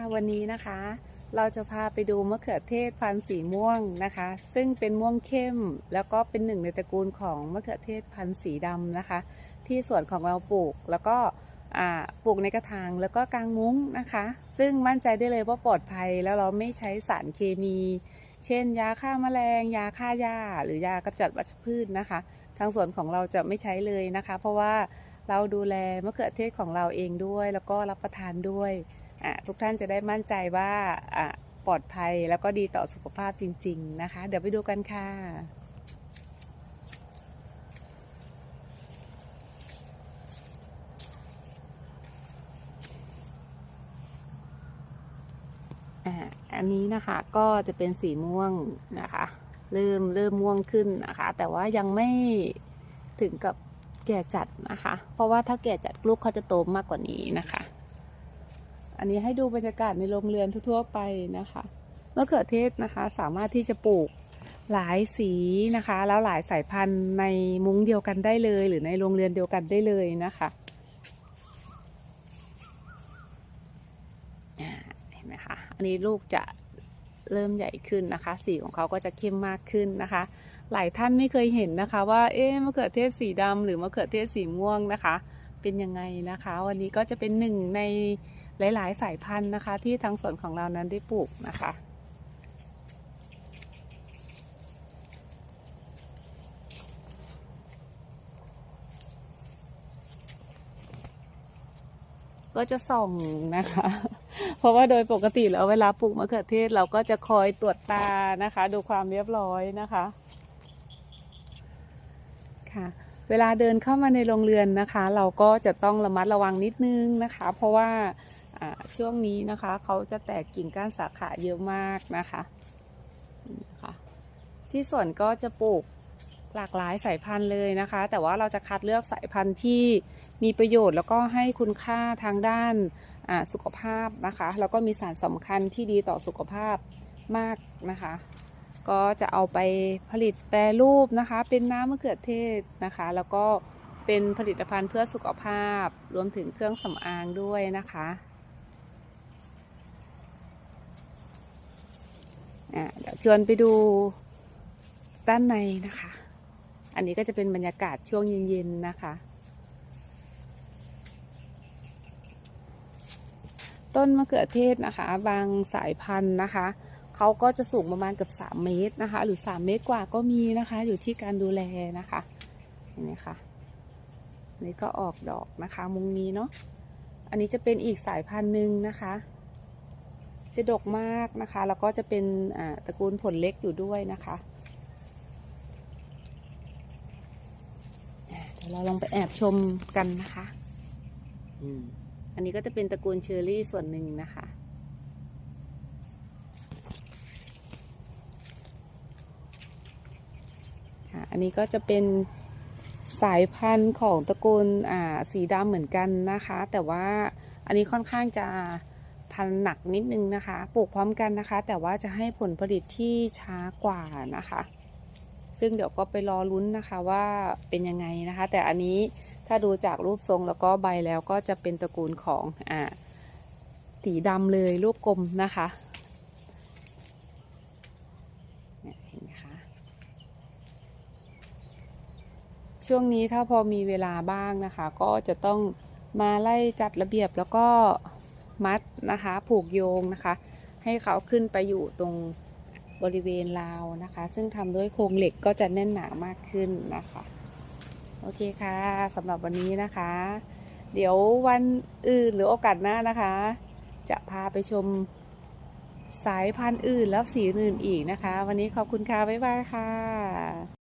ค่ะวันนี้นะคะ เราจะพาไปดูมะเขือเทศพันธุ์สีม่วงนะคะ ซึ่งเป็นม่วงเข้ม แล้วก็เป็นหนึ่งในตระกูลของมะเขือเทศพันธุ์สีดำนะคะ ที่สวนของเราปลูกแล้วก็ปลูกในกระถางแล้วก็กางมุ้งนะคะ ซึ่งมั่นใจได้เลยว่าปลอดภัยแล้วเราไม่ใช้สารเคมี เช่น ยาฆ่าแมลง ยาฆ่าหญ้า หรือยากำจัดวัชพืชนะคะ ทางสวนของเราจะไม่ใช้เลยนะคะ เพราะว่าเราดูแลมะเขือเทศของเราเองด้วย แล้วก็รับประทานด้วย ทุกท่านจะได้มั่นใจว่าปลอดภัยแล้วก็ดีต่อสุขภาพจริง ๆ นะคะ เดี๋ยวไปดูกันค่ะอันนี้นะคะก็จะเป็นสีม่วงนะคะ เริ่มเริ่มม่วงขึ้นนะคะ แต่ว่ายังไม่ถึงกับแก่จัดนะคะ เพราะว่าถ้าแก่จัดลูกเขาจะโตมากกว่านี้นะคะ อันนี้ให้ดูบรรยากาศในโรงเรือนทั่วๆไปนะคะมะเขือเทศนะคะสามารถที่จะปลูกหลายสีนะคะ แล้วหลายสายพันธุ์ในมุ้งเดียวกันได้เลย หรือในโรงเรือนเดียวกันได้เลยนะคะเห็นไหมคะอันนี้ลูกจะเริ่มใหญ่ขึ้นนะคะ สีของเขาก็จะเข้มมากขึ้นนะคะ หลายท่านไม่เคยเห็นนะคะว่าเอ๊ะมะเขือเทศสีดำหรือมะเขือเทศสีม่วงนะคะ เป็นยังไงนะคะ วันนี้ก็จะเป็นหนึ่งใน หลาย ๆ สายพันธุ์นะคะ ที่ทางสวนของเรานั้นได้ปลูกนะคะ ก็จะส่องนะคะ เพราะว่าโดยปกติแล้วเวลาปลูกมะเขือเทศเราก็จะคอยตรวจตานะคะ ดูความเรียบร้อยนะคะค่ะเวลาเดินเข้ามาในโรงเรือนนะคะ เราก็จะต้องระมัดระวังนิดนึงนะคะ เพราะว่าอ่า ช่วงนี้นะคะเขาจะแตกกิ่งก้านสาขาเยอะมากนะคะนะคะที่สวนก็จะปลูกหลากหลายสายพันธุ์เลยนะคะ แต่ว่าเราจะคัดเลือกสายพันธุ์ที่มีประโยชน์แล้วก็ให้คุณค่าทางด้านสุขภาพนะคะ แล้วก็มีสารสำคัญที่ดีต่อสุขภาพมากนะคะ ก็จะเอาไปผลิตแปรรูปนะคะ เป็นน้ำมะเขือเทศนะคะ แล้วก็เป็นผลิตภัณฑ์เพื่อสุขภาพรวมถึงเครื่องสำอางด้วยนะคะอะ เดี๋ยวชวนไปดูด้านในนะคะ อันนี้ก็จะเป็นบรรยากาศช่วงเย็นๆนะคะ ต้นมะเขือเทศนะคะ บางสายพันธุ์นะคะเขาก็จะสูงประมาณเกับ3 เมตรนะคะ หรือ 3 เมตรกว่าก็มีนะคะ อยู่ที่การดูแลนะคะเห็นไหมคะนี่ก็ออกดอกนะคะมุงนี้เนาะอันนี้จะเป็นอีกสายพันธุ์หนึ่งนะคะ จะดกมากนะคะ แล้วก็จะเป็นอ่าตระกูลผลเล็กอยู่ด้วยนะคะอ่าเดี๋ยวเราลองไปแอบชมกันนะคะอืมอันนี้ก็จะเป็นตระกูลเชอร์รี่ส่วนหนึ่งนะคะค่ะอันนี้ก็จะเป็นสายพันธุ์ของตระกูลอ่าสีดำเหมือนกันนะคะ แต่ว่าอันนี้ค่อนข้างจะ พันธุ์หนักนิดนึงนะคะ ปลูกพร้อมกันนะคะ แต่ว่าจะให้ผลผลิตที่ช้ากว่านะคะ ซึ่งเดี๋ยวก็ไปรอลุ้นนะคะว่าเป็นยังไงนะคะ แต่อันนี้ถ้าดูจากรูปทรงแล้วก็ใบแล้วก็จะเป็นตระกูลของอ่าสีดำเลยลูกกลมนะคะเนี่ยเห็นไหมคะช่วงนี้ถ้าพอมีเวลาบ้างนะคะ ก็จะต้องมาไล่จัดระเบียบแล้วก็ มัดนะคะ ผูกโยงนะคะ ให้เขาขึ้นไปอยู่ตรงบริเวณราวนะคะ ซึ่งทำด้วยโครงเหล็กก็จะแน่นหนามากขึ้นนะคะ โอเคค่ะสำหรับวันนี้นะคะ เดี๋ยววันอื่นหรือโอกาสหน้านะคะ จะพาไปชมสายพันธุ์อื่นแล้วสีอื่นอีกนะคะ วันนี้ขอบคุณค่ะ บ๊ายบายค่ะ